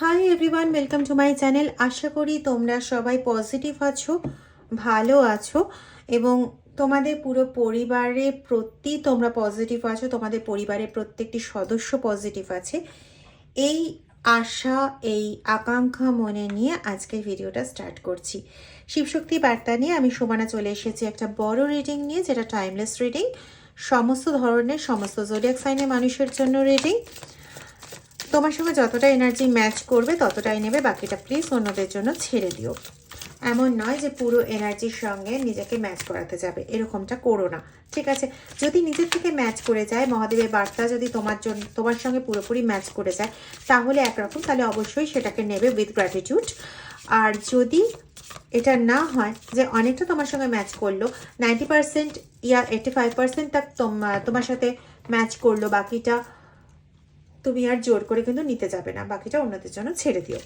Hi everyone welcome to my channel আশা করি তোমরা সবাই পজিটিভ আছো, ভালো আছো, এবং তোমাদের পুরো পরিবারে প্রতি তোমরা পজিটিভ আছো, তোমাদের পরিবারের প্রত্যেকটি সদস্য পজিটিভ আছে। এই আশা, এই আকাঙ্ক্ষা মনে নিয়ে আজকের ভিডিওটা স্টার্ট করছি। শিবশক্তি বার্তা নিয়ে আমি সমানা চলে এসেছি একটা বড় রিডিং নিয়ে, যেটা টাইমলেস রিডিং সমস্ত ধরনের, সমস্ত জোডিয়াক সাইনের মানুষের জন্য রিডিং তোমার সঙ্গে যতটা এনার্জি ম্যাচ করবে, ততটাই নেবে। বাকিটা প্লিজ অন্যদের জন্য ছেড়ে দিও। এমন নয় যে পুরো এনার্জির সঙ্গে নিজেকে ম্যাচ করাতে যাবে। এরকমটা করো না। ঠিক আছে? যদি নিজের থেকে ম্যাচ করে যায়, মহাদেবের বার্তা যদি তোমার জন্য তোমার সঙ্গে পুরোপুরি ম্যাচ করে যায়, তাহলে একরকম, তাহলে অবশ্যই সেটাকে নেবে উইথ গ্র্যাটিটিউড আর যদি এটা না হয় যে অনেকটা তোমার সঙ্গে ম্যাচ করল ninety percent ya eighty five percent তোমার সাথে ম্যাচ করল, বাকিটা তুমি আর জোর করে কিন্তু নিতে যাবে না, বাকিটা অন্যদের জন্য ছেড়ে দিও।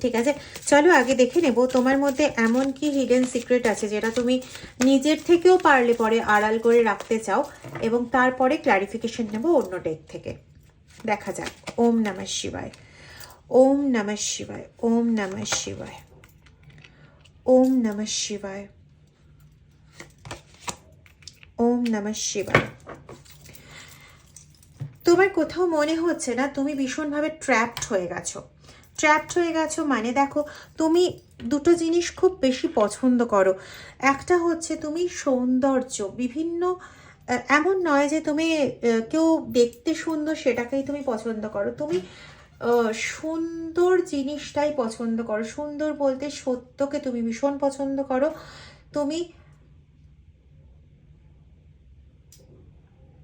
ঠিক আছে? চলো আগে দেখে নেব তোমার মধ্যে এমন কি হিডেন সিক্রেট আছে যেটা তুমি নিজের থেকেও পারলে পরে আড়াল করে রাখতে চাও এবং তারপরে ক্লারিফিকেশন নেব অন্য ডেক থেকে। দেখা যাক। ওম নমঃ শিবায়। ওম নমঃ শিবায়। ওম নমঃ শিবায়। ওম নমঃ শিবায়। ওম নমঃ শিবায়। তোমার কোথাও মনে হচ্ছে না, তুমি ভীষণভাবে ট্র্যাপড হয়ে গেছো। ট্র্যাপড হয়ে গেছো মানে দেখো, তুমি দুটো জিনিস খুব বেশি পছন্দ করো। একটা হচ্ছে তুমি সৌন্দর্য, বিভিন্ন এমন নয় যে তুমি কেউ দেখতে সুন্দর সেটাকেই তুমি পছন্দ করো। তুমি সুন্দর জিনিসটাই পছন্দ করো। সুন্দর বলতে সত্যকে তুমি ভীষণ পছন্দ করো। তুমি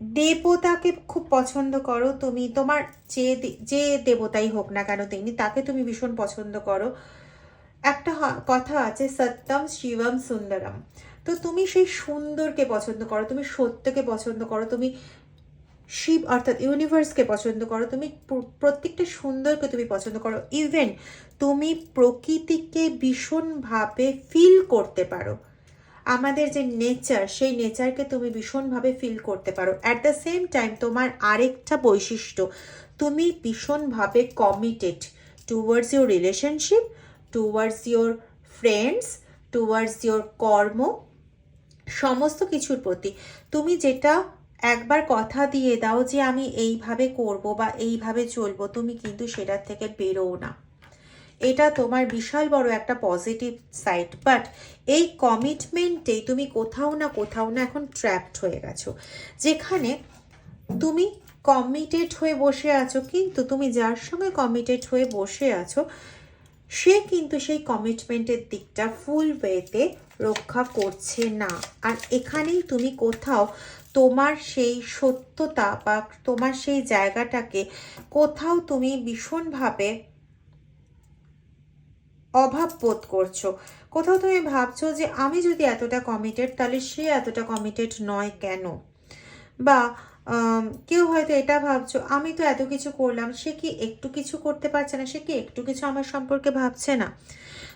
দেবতাকে খুব পছন্দ করো, তুমি তোমার যে যে দেবতাই হোক না কেন তিনি, তাকে তুমি ভীষণ পছন্দ করো। একটা কথা আছে, সত্যম শিবম সুন্দরম। তো তুমি সেই সুন্দরকে পছন্দ করো, তুমি সত্যকে পছন্দ করো, তুমি শিব অর্থাৎ ইউনিভার্সকে পছন্দ করো, তুমি প্র- প্রত্যেকটা সুন্দরকে তুমি পছন্দ করো। ইভেন তুমি প্রকৃতিকে ভীষণভাবে ফিল করতে পারো। আমাদের যে নেচার সেই নেচারকে তুমি ভীষণভাবে ফিল করতে পারো। অ্যাট দ্য সেম টাইম তোমার আরেকটা বৈশিষ্ট্য, তুমি ভীষণভাবে committed towards your relationship towards your friends towards your কর্ম, সমস্ত কিছুর প্রতি। তুমি যেটা একবার কথা দিয়ে দাও যে আমি এইভাবে করব বা এইভাবে চলবো, তুমি কিন্তু সেটার থেকে বেরোও না। এটা তোমার বিশাল বড় একটা পজিটিভ সাইড বাট এই কমিটমেন্টেই তুমি কোথাও না কোথাও না এখন ট্র্যাপড হয়ে গেছো। যেখানে তুমি কমিটেড হয়ে বসে আছো, কিন্তু তুমি যার সঙ্গে কমিটেড হয়ে বসে আছো, সে কিন্তু সেই কমিটমেন্টের দিকটা ফুল ওয়েতে রক্ষা করছে না। আর এখানেই তুমি কোথাও তোমার সেই সত্যতা বা তোমার সেই জায়গাটাকে কোথাও তুমি ভীষণভাবে অভাব বোধ করছ। কোথাও তুমি ভাবছ যে আমি যদি এতটা কমিটেড তাহলে সে এতটা কমিটেড নয় কেন? বা কেউ হয়তো এটা ভাবছ, আমি তো এত কিছু করলাম, সে কি একটু কিছু করতে পারছে না? সে কি একটু কিছু আমার সম্পর্কে ভাবছে না?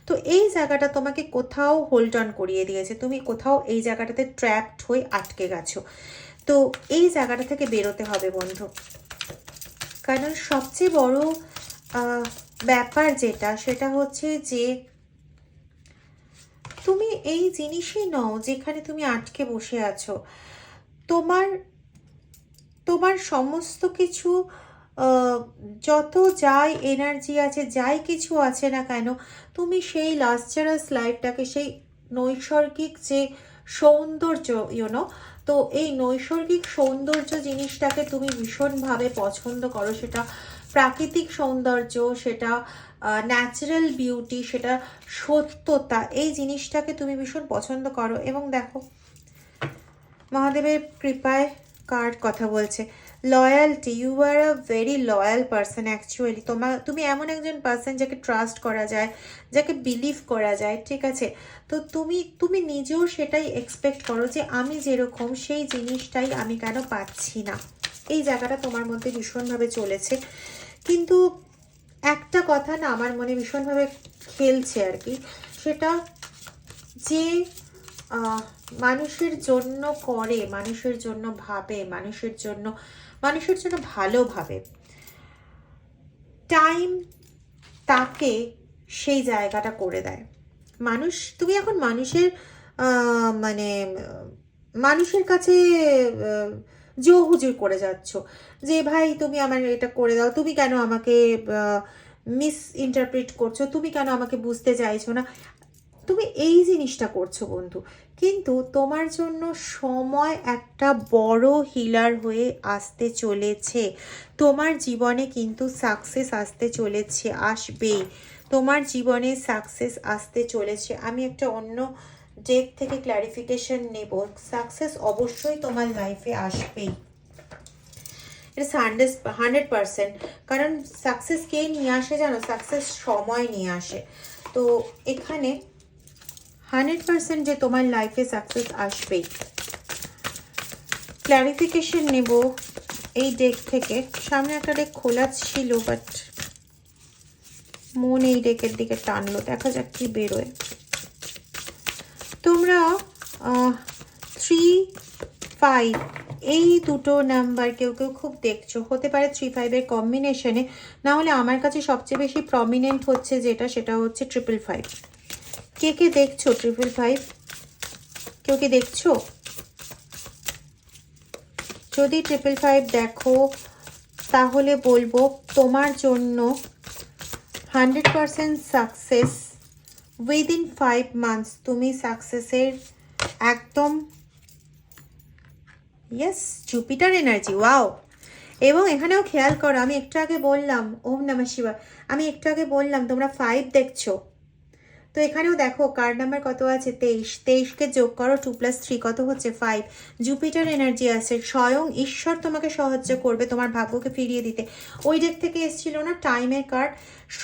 তো এই জায়গাটা তোমাকে কোথাও হোল্ড অন করিয়ে দিয়েছে। তুমি কোথাও এই জায়গাটাতে ট্র্যাপড হয়ে আটকে গেছো। তো এই জায়গাটা থেকে বেরোতে হবে বন্ধু। কারণ সবচেয়ে বড় ব্যাপার যেটা, সেটা হচ্ছে যে তুমি এই জিনিসই নও যেখানে তুমি আটকে বসে আছো। তোমার তোমার সমস্ত কিছু যত যাই এনার্জি আছে, যাই কিছু আছে না কেন, তুমি সেই লাস্টারাস লাইফটাকে সেই নৈসর্গিক যে সৌন্দর্য ইউনো তো এই নৈসর্গিক সৌন্দর্য জিনিসটাকে তুমি ভীষণভাবে পছন্দ করো, সেটা প্রাকৃতিক সৌন্দর্য, সেটা ন্যাচারাল বিউটি সেটা সত্যতা, এই জিনিসটাকে তুমি ভীষণ পছন্দ করো। এবং দেখো, মহাদেবের কৃপায় কার্ড কথা বলছে? Loyalty you are a very loyal person actually তোমার তুমি এমন একজন পার্সন যাকে ট্রাস্ট করা যায়, যাকে বিলিভ করা যায়, ঠিক আছে? তো তুমি তুমি নিজেও সেটাই এক্সপেক্ট করো যে আমি যেরকম, সেই জিনিসটাই আমি কেন পাচ্ছি না। এই জায়গাটা তোমার মধ্যে ভীষণভাবে চলেছে। কিন্তু একটা কথা না আমার মনে ভীষণভাবে খেলছে আর কি, সেটা যে মানুষের জন্য করে, মানুষের জন্য ভাবে, মানুষের জন্য মানুষের জন্য ভালোভাবে টাইম তাকে সেই জায়গাটা করে দেয়। মানুষ, তুমি এখন মানুষের মানে মানুষের কাছে জো হুজুর করে যাচ্ছ। যে, ভাই, তুমি আমার এটা করে দাও। তুমি কেন আমাকে মিস ইন্টারপ্রিট করছ? তুমি কেন আমাকে বুঝতে চাইছো না? তুমি এই জিনিসটা করছ, বন্ধু। কিন্তু তোমার জন্য সময় একটা বড় হিলার হয়ে আসতে চলেছে। তোমার জীবনে কিন্তু সাকসেস আসতে চলেছে, আসবেই। তোমার জীবনে সাকসেস আসতে চলেছে। আমি একটা অন্য ডেক থেকে ক্ল্যারিফিকেশন নেব। সাকসেস অবশ্যই তোমার লাইফে আসবেই। এটা হান্ড্রেড হান্ড্রেড পারসেন্ট কারণ সাকসেস কে নিয়ে আসে জানো? সাকসেস সময় নিয়ে আসে। তো এখানে হান্ড্রেড পারসেন্ট যে তোমার লাইফে সাকসেস আসবেই। ক্ল্যারিফিকেশন নেব এই ডেক থেকে। সামনে একটা ডেক খোলা ছিল বাট মন এই ডেকের দিকে টানলো। দেখা যাক কি বেরোয়। তোমরা থ্রি ফাইভ এই দুটো নাম্বার কেউ কেউ খুব দেখছ। হতে পারে থ্রি ফাইভের কম্বিনেশনে না হলে আমার কাছে সবচেয়ে বেশি প্রমিনেন্ট হচ্ছে যেটা, সেটা হচ্ছে ট্রিপল ফাইভ কে কে দেখছ ট্রিপল ফাইভ কেউ কি দেখছ? যদি ট্রিপল ফাইভ দেখো, তাহলে বলব তোমার জন্য hundred percent success within five months তুমি সাকসেসের একদম ইয়েস জুপিটার এনার্জি ওয়াও এবং এখানেও খেয়াল করো, আমি একটু আগে বললাম, ওম নমঃ শিবা আমি একটু আগে বললাম, তোমরা ফাইভ দেখছ। তো এখানেও দেখো কার্ড নাম্বার কত আছে? তেইশ। তেইশকে যোগ করো টু প্লাস থ্রি কত হচ্ছে? ফাইভ জুপিটার এনার্জি আছে, স্বয়ং ঈশ্বর তোমাকে সাহায্য করবে তোমার ভাগ্যকে ফিরিয়ে দিতে। ওই ডেক থেকে এসেছিল না টাইমের কার্ড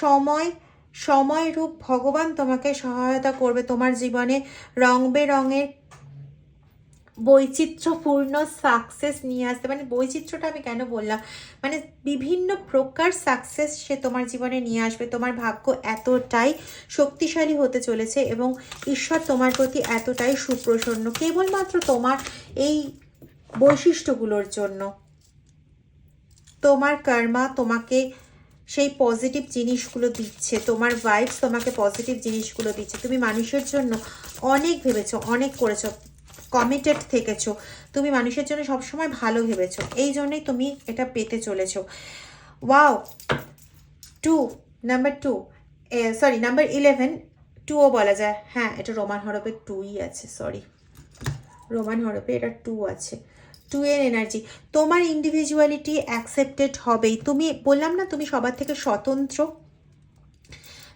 সময় সময় রূপ ভগবান তোমাকে সহায়তা করবে। তোমার জীবনে রং বেরঙের বৈচিত্র্যপূর্ণ সাকসেস নিয়ে আসতে। মানে বৈচিত্র্যটা আমি কেন বললাম? মানে বিভিন্ন প্রকার সাকসেস সে তোমার জীবনে নিয়ে আসবে। তোমার ভাগ্য এতটাই শক্তিশালী হতে চলেছে এবং ঈশ্বর তোমার প্রতি এতটাই সুপ্রসন্ন, কেবলমাত্র তোমার এই বৈশিষ্ট্যগুলোর জন্য। তোমার কর্মা তোমাকে সেই পজিটিভ জিনিসগুলো দিচ্ছে, তোমার ভাইবস তোমাকে পজিটিভ জিনিসগুলো দিচ্ছে। তুমি মানুষের জন্য অনেক ভেবেছো, অনেক করেছ কমিটেড থেকেছো। তুমি মানুষের জন্য সবসময় ভালো ভেবেছো, এই জন্যই তুমি এটা পেতে চলেছো। Wow two number two sorry number eleven টুও বলা যায়। হ্যাঁ এটা রোমান হরপে টুই আছে সরি রোমান হরপে এটা টু আছে। টু এর এনার্জি তোমার ইন্ডিভিজুয়ালিটি অ্যাকসেপ্টেড হবেই। তুমি, বললাম না তুমি সবার থেকে স্বতন্ত্র?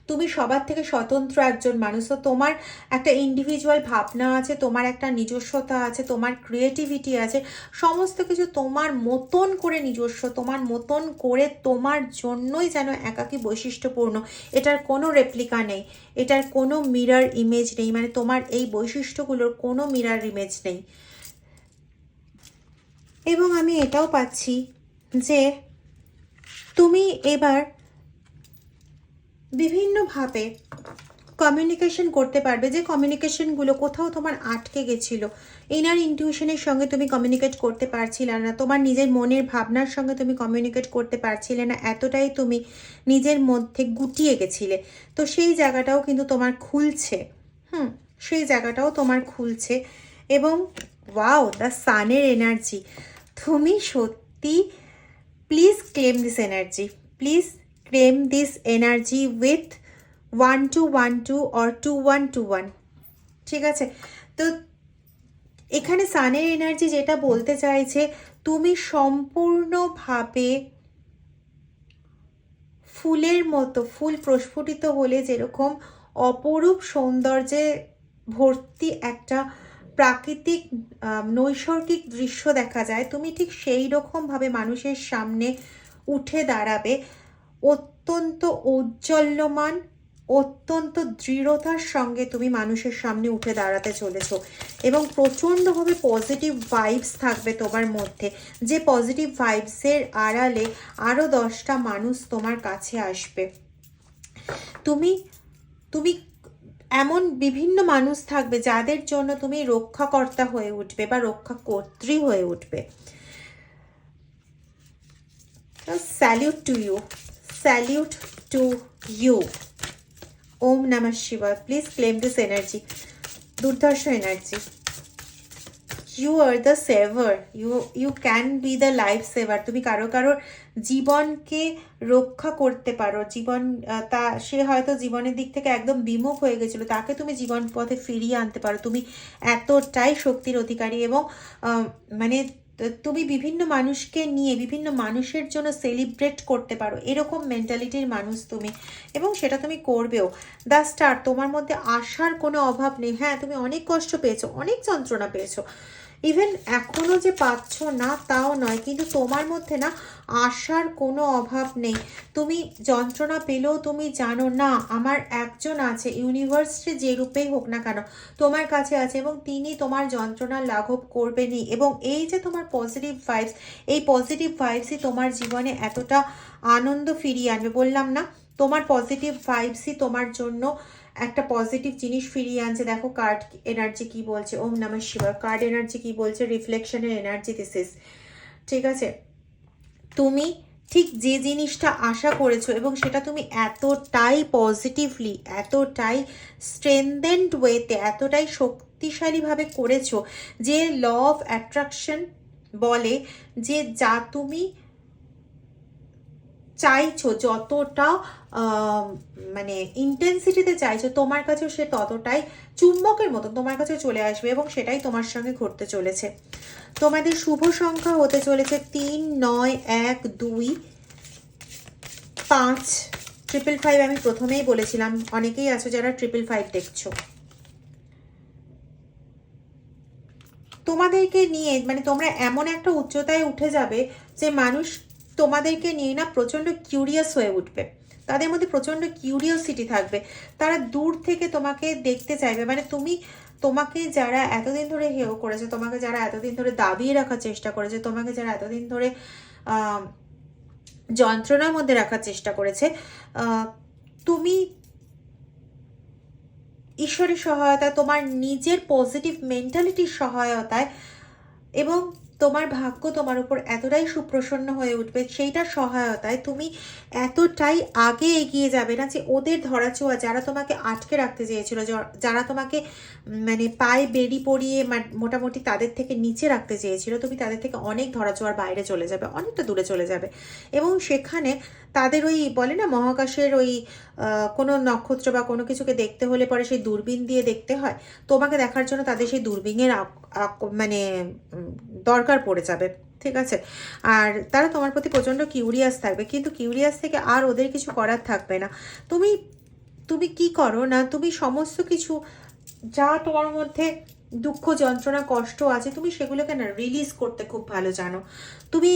তুমি সবার থেকে স্বতন্ত্র একজন মানুষ। তো তোমার একটা ইন্ডিভিজুয়াল ভাবনা আছে, তোমার একটা নিজস্বতা আছে, তোমার ক্রিয়েটিভিটি আছে। সমস্ত কিছু তোমার মতন করে নিজস্ব, তোমার মতন করে তোমার জন্যই যেন একাকী বৈশিষ্ট্যপূর্ণ। এটার কোনো রেপ্লিকা নেই। এটার কোনো মিরার ইমেজ নেই। মানে তোমার এই বৈশিষ্ট্যগুলোর কোনো মিরার ইমেজ নেই। এবং আমি এটাও পাচ্ছি যে তুমি এবার বিভিন্নভাবে কমিউনিকেশন করতে পারবে যে কমিউনিকেশনগুলো কোথাও তোমার আটকে গেছিল। ইনার ইনটিউশনের সঙ্গে তুমি কমিউনিকেট করতে পারছিলে না, তোমার নিজের মনের ভাবনার সঙ্গে তুমি কমিউনিকেট করতে পারছিলে না, এতটাই তুমি নিজের মধ্যে গুটিয়ে গেছিলে। তো সেই জায়গাটাও কিন্তু তোমার খুলছে। হুম, সেই জায়গাটাও তোমার খুলছে এবং ওয়াও দ্য সানের এনার্জি তুমি সত্যি please claim this energy please claim this energy with one two one two or two one two one ঠিক আছে? তো এখানে সানের এনার্জি যেটা বলতে চাইছে, তুমি সম্পূর্ণভাবে ফুলের মতো, ফুল প্রস্ফুটিত হলে যেরকম অপরূপ সৌন্দর্যে ভর্তি একটা প্রাকৃতিক নৈসর্গিক দৃশ্য দেখা যায়, তুমি ঠিক সেই রকমভাবে মানুষের সামনে উঠে দাঁড়াবে। অত্যন্ত ঔজ্জ্বল্যমান, অত্যন্ত দৃঢ়তার সঙ্গে তুমি মানুষের সামনে উঠে দাঁড়াতে চলেছো এবং প্রচণ্ডভাবে পজিটিভ ভাইবস থাকবে তোমার মধ্যে। যে পজিটিভ ভাইবসের আড়ালে আরও দশটা মানুষ তোমার কাছে আসবে। তুমি তুমি এমন বিভিন্ন মানুষ থাকবে যাদের জন্য তুমি রক্ষাকর্তা হয়ে উঠবে বা রক্ষাকর্ত্রী হয়ে উঠবে। Salute to you salute to you ওম নমঃ শিবায়। প্লিজ ক্লেম দিস এনার্জি দুর্ধর্ষ energy you are the saver you you can be the life saver তুমি কারও কারোর জীবনকে রক্ষা করতে পারো। জীবন তা, সে হয়তো জীবনের দিক থেকে একদম বিমুখ হয়ে গেছিল। তাকে তুমি জীবন পথে ফিরিয়ে আনতে পারো। তুমি এতটাই শক্তির অধিকারী এবং মানে তুমি বিভিন্ন মানুষকে নিয়ে, বিভিন্ন মানুষের জন্য সেলিব্রেট করতে পারো। এরকম মেন্টালিটির মানুষ তুমি এবং সেটা তুমি করবেও। দ্য স্টার তোমার মধ্যে আসার কোনো অভাব নেই। হ্যাঁ তুমি অনেক কষ্ট পেয়েছ, অনেক যন্ত্রণা পেয়েছ। ইভেন এখনও যে পাচ্ছ না, তাও নয়। কিন্তু তোমার মধ্যে না আশার কোনো অভাব নেই। তুমি যন্ত্রণা পেলেও তুমি জানো, না, আমার একজন আছে ইউনিভার্সে যে রূপেই হোক না কেন, তোমার কাছে আছে এবং তিনি তোমার যন্ত্রণা লাঘব করবেনই। এবং এই যে তোমার পজিটিভ ভাইবস এই পজিটিভ ভাইবসই তোমার জীবনে এতটা আনন্দ ফিরিয়ে আনবে। বললাম না, তোমার পজিটিভ ভাইবসই তোমার জন্য একটা পজিটিভ জিনিস ফিরিয়ে আনছে। দেখো কার্ড এনার্জি কি বলছে? ওম নমঃ শিবা কার্ড এনার্জি কি বলছে? রিফ্লেকশনের এনার্জি দিস ইস ঠিক আছে? তুমি ঠিক যে জিনিসটা আশা করেছ এবং সেটা তুমি এতটাই পজিটিভলি এতটাই স্ট্রেনদেন্ড ওয়েতে এতটাই শক্তিশালীভাবে করেছ যে ল অফ অ্যাট্রাকশন বলে যে যা তুমি চাইছো, যতটা মানে ইন্টেন্সিটিতে চাইছো, তোমার কাছেও সে ততটাই চুম্বকের মতো তোমার কাছে চলে আসবে এবং সেটাই তোমার সঙ্গে ঘটতে চলেছে। তোমাদের শুভ সংখ্যা হতে চলেছে তিন, নয়, এক, দুই, পাঁচ। ট্রিপল ফাইভ আমি প্রথমেই বলেছিলাম, অনেকেই আছো যারা ট্রিপল ফাইভ দেখছ। তোমাদেরকে নিয়ে মানে তোমরা এমন একটা উচ্চতায় উঠে যাবে যে মানুষ তোমাদেরকে নিয়ে না প্রচণ্ড কিউরিয়াস হয়ে উঠবে। তাদের মধ্যে প্রচণ্ড কিউরিওসিটি থাকবে। তারা দূর থেকে তোমাকে দেখতে চাইবে। মানে তুমি তোমাকে যারা এতদিন ধরে হেও করেছে, তোমাকে যারা এতদিন ধরে দাবিয়ে রাখার চেষ্টা করেছে, তোমাকে যারা এতদিন ধরে যন্ত্রণার মধ্যে রাখার চেষ্টা করেছে তুমি ঈশ্বরের সহায়তায়, তোমার নিজের পজিটিভ মেন্টালিটির সহায়তায় এবং তোমার ভাগ্য তোমার উপর এতটাই সুপ্রসন্ন হয়ে উঠবে সেইটার সহায়তায় তুমি এতটাই আগে এগিয়ে যাবে না যে ওদের ধরাছোঁয়া যারা তোমাকে আটকে রাখতে চেয়েছিল যারা তোমাকে মানে পায়ে বেড়ি পরিয়ে মা- মোটামুটি তাদের থেকে নিচে রাখতে চেয়েছিল, তুমি তাদের থেকে অনেক ধরাছোঁয়ার বাইরে চলে যাবে, অনেকটা দূরে চলে যাবে। এবং সেখানে তাদের ওই বলে না মহাকাশের ওই কোনো নক্ষত্র বা কোনো কিছুকে দেখতে হলে পরে সেই দূরবীন দিয়ে দেখতে হয়, তোমাকে দেখার জন্য তাদের সেই দূরবীনের মানে দরকার পড়ে যাবে, ঠিক আছে? আর তারা তোমার প্রতি প্রচণ্ড কিউরিয়াস থাকবে, কিন্তু কিউরিয়াস থেকে আর ওদের কিছু করার থাকবে না। তুমি তুমি কি করো না? তুমি সমস্ত কিছু, যা তোমার মধ্যে দুঃখ, যন্ত্রণা, কষ্ট আছে, তুমি সেগুলোকে না রিলিজ করতে খুব ভালো জানো। তুমি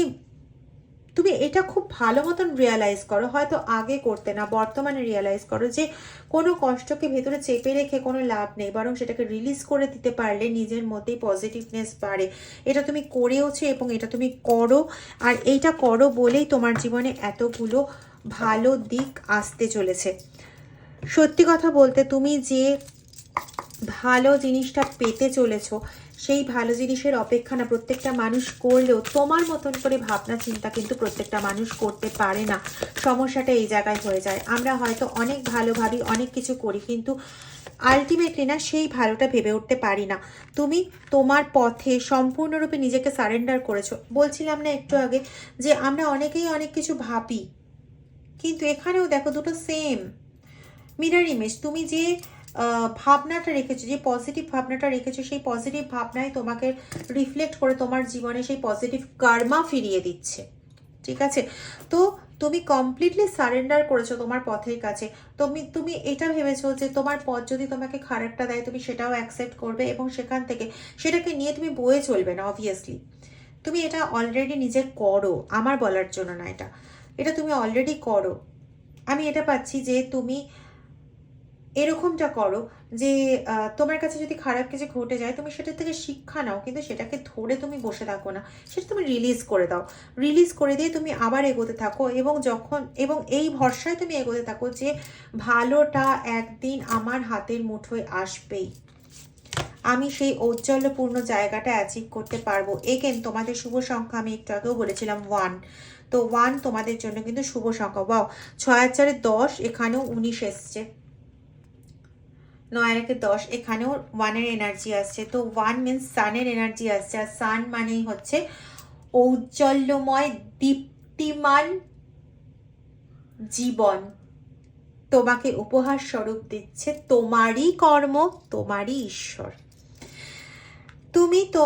তুমি এটা খুব ভালো মতন রিয়ালাইজ করো, হয়তো আগে করতে না, বর্তমানে রিয়ালাইজ করো যে কোনো কষ্টকে ভেতরে চেপে রেখে কোনো লাভ নেই, বরং সেটাকে রিলিজ করে দিতে পারলে নিজের মধ্যেই পজিটিভনেস বাড়ে। এটা তুমি করেওছো এবং এটা তুমি করো, আর এইটা করো বলেই তোমার জীবনে এতগুলো ভালো দিক আসতে চলেছে। সত্যি কথা বলতে তুমি যে ভালো জিনিসটা পেতে চলেছো সেই ভালো জিনিসের অপেক্ষা না প্রত্যেকটা মানুষ করলেও তোমার মতন করে ভাবনা চিন্তা কিন্তু প্রত্যেকটা মানুষ করতে পারে না। সমস্যাটা এই জায়গায় হয়ে যায়। আমরা হয়তো অনেক ভালো ভাবি, অনেক কিছু করি কিন্তু আলটিমেটলি না সেই ভালোটা ভেবে উঠতে পারি না। তুমি তোমার পথে সম্পূর্ণরূপে নিজেকে সারেন্ডার করেছ। বলছিলাম না একটু আগে যে আমরা অনেকেই অনেক কিছু ভাবি, কিন্তু এখানেও দেখো দুটো সেম মিরার ইমেজ তুমি যে ভাবনাটা রেখেছো, যে পজিটিভ ভাবনাটা রেখেছো, সেই পজিটিভ ভাবনাই তোমাকে রিফ্লেক্ট করে তোমার জীবনে সেই পজিটিভ কার্মা ফিরিয়ে দিচ্ছে। ঠিক আছে? তো তুমি কমপ্লিটলি সারেন্ডার করেছ তোমার পথের কাছে। তুমি তুমি এটা ভেবেছো যে তোমার পথ যদি তোমাকে খারাপটা দেয়, তুমি সেটাও অ্যাকসেপ্ট করবে এবং সেখান থেকে সেটাকে নিয়ে তুমি বয়ে চলবে না অবভিয়াসলি তুমি এটা অলরেডি নিজে করো, আমার বলার জন্য না এটা। এটা তুমি অলরেডি করো। আমি এটা পাচ্ছি যে তুমি এরকমটা করো যে তোমার কাছে যদি খারাপ কিছু ঘটে যায়, তুমি সেটা থেকে শিক্ষা নাও, কিন্তু সেটাকে ধরে তুমি বসে থাকো না। সেটা তুমি রিলিজ করে দাও। রিলিজ করে দিয়ে তুমি আবার এগোতে থাকো এবং যখন, এবং এই ভরসায় তুমি এগোতে থাকো যে, ভালোটা একদিন আমার হাতের মুঠোয় আসবেই। আমি সেই ঔজ্জ্বল্যপূর্ণ জায়গাটা অ্যাচিভ করতে পারব। এগেন তোমাদের শুভ সংখ্যা, আমি একটু আগেও বলেছিলাম ওয়ান তো ওয়ান তোমাদের জন্য কিন্তু শুভ সংখ্যা। বাও ছয় চারে দশ, এখানেও উনিশ এসছে। নয় আর একে দশ, এখানেও ওয়ানের এনার্জি আসছে। তো ওয়ান মিনস সানের এনার্জি আসছে। আর সান মানেই হচ্ছে ঔজ্জ্বল্যময়, দীপ্তিমান জীবন। তোমাকে উপহার স্বরূপ দিচ্ছে তোমারই কর্ম, তোমারই ঈশ্বর। তুমি তো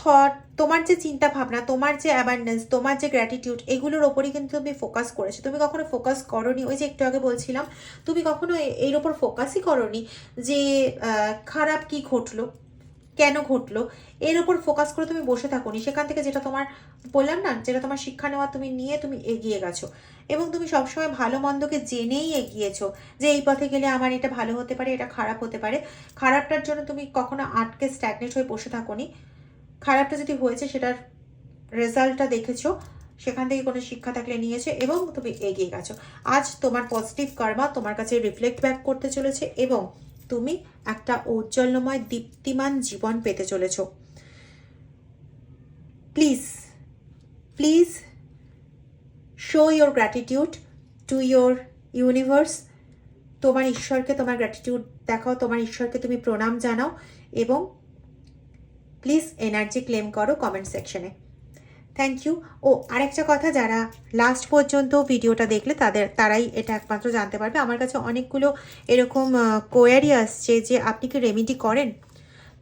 থট তোমার যে চিন্তা ভাবনা তোমার যে অ্যাবান্ডেন্স তোমার যে গ্র্যাটিটিউড এগুলোর ওপরই কিন্তু তুমি ফোকাস করেছ। তুমি কখনো ফোকাস করনি? ওই যে একটু আগে বলছিলাম, তুমি কখনো এর ওপর ফোকাসই করনি যে খারাপ কি ঘটলো? কেন ঘটলো? এর ওপর ফোকাস করে তুমি বসে থাকোনি। সেখান থেকে যেটা তোমার বললাম না, যেটা তোমার শিক্ষা নেওয়া, তুমি নিয়ে তুমি এগিয়ে গেছো। এবং তুমি সবসময় ভালো মন্দকে জেনেই এগিয়েছো যে, এই পথে গেলে আমার এটা ভালো হতে পারে, এটা খারাপ হতে পারে। খারাপটার জন্য তুমি কখনো আটকে স্ট্যাগনেট হয়ে বসে থাকোনি। খারাপটা যদি হয়েছে, সেটার রেজাল্টটা দেখেছ, সেখান থেকে কোনো শিক্ষা থাকলে নিয়েছো এবং তুমি এগিয়ে গেছো। আজ তোমার পজিটিভ কর্মা তোমার কাছে রিফ্লেক্ট ব্যাক করতে চলেছে এবং তুমি একটা ঔজ্জ্বল্যময় দীপ্তিমান জীবন পেতে চলেছো। Please please show your gratitude to your universe তোমার ঈশ্বরকে তোমার গ্র্যাটিটিউড দেখাও, তোমার ঈশ্বরকে তুমি প্রণাম জানাও এবং প্লিজ এনার্জি ক্লেম করো কমেন্ট সেকশনে থ্যাংক ইউ ও, আরেকটা কথা যারা লাস্ট পর্যন্ত ভিডিওটা দেখলে তাদের, তারাই এটা একমাত্র জানতে পারবে। আমার কাছে অনেকগুলো এরকম কোয়ারি আসছে যে আপনি কি রেমিডি করেন?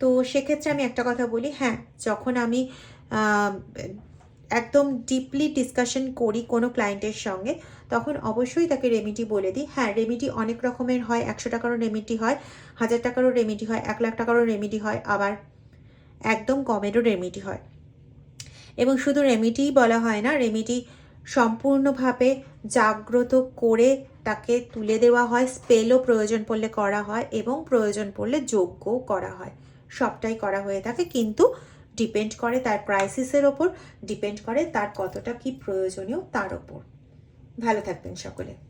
তো সেক্ষেত্রে আমি একটা কথা বলি হ্যাঁ যখন আমি একদম ডিপলি ডিসকাশন করি কোনো ক্লায়েন্টের সঙ্গে, তখন অবশ্যই তাকে রেমিডি বলে দিই। হ্যাঁ রেমিডি অনেক রকমের হয়। একশো টাকারও রেমিডি হয়, হাজার টাকারও রেমিডি হয়, এক লাখ টাকারও রেমিডি হয়, আবার একদম কমেরও রেমিডি হয়। এবং শুধু রেমিডিই বলা হয় না রেমিডি সম্পূর্ণভাবে জাগ্রত করে তাকে তুলে দেওয়া হয় স্পেলও প্রয়োজন পড়লে করা হয় এবং প্রয়োজন পড়লে যোগ্যও করা হয়। সবটাই করা হয়ে থাকে কিন্তু ডিপেন্ড করে তার ক্রাইসিসের ওপর ডিপেন্ড করে তার কতটা কি প্রয়োজনীয় তার ওপর। ভালো থাকবেন সকলে।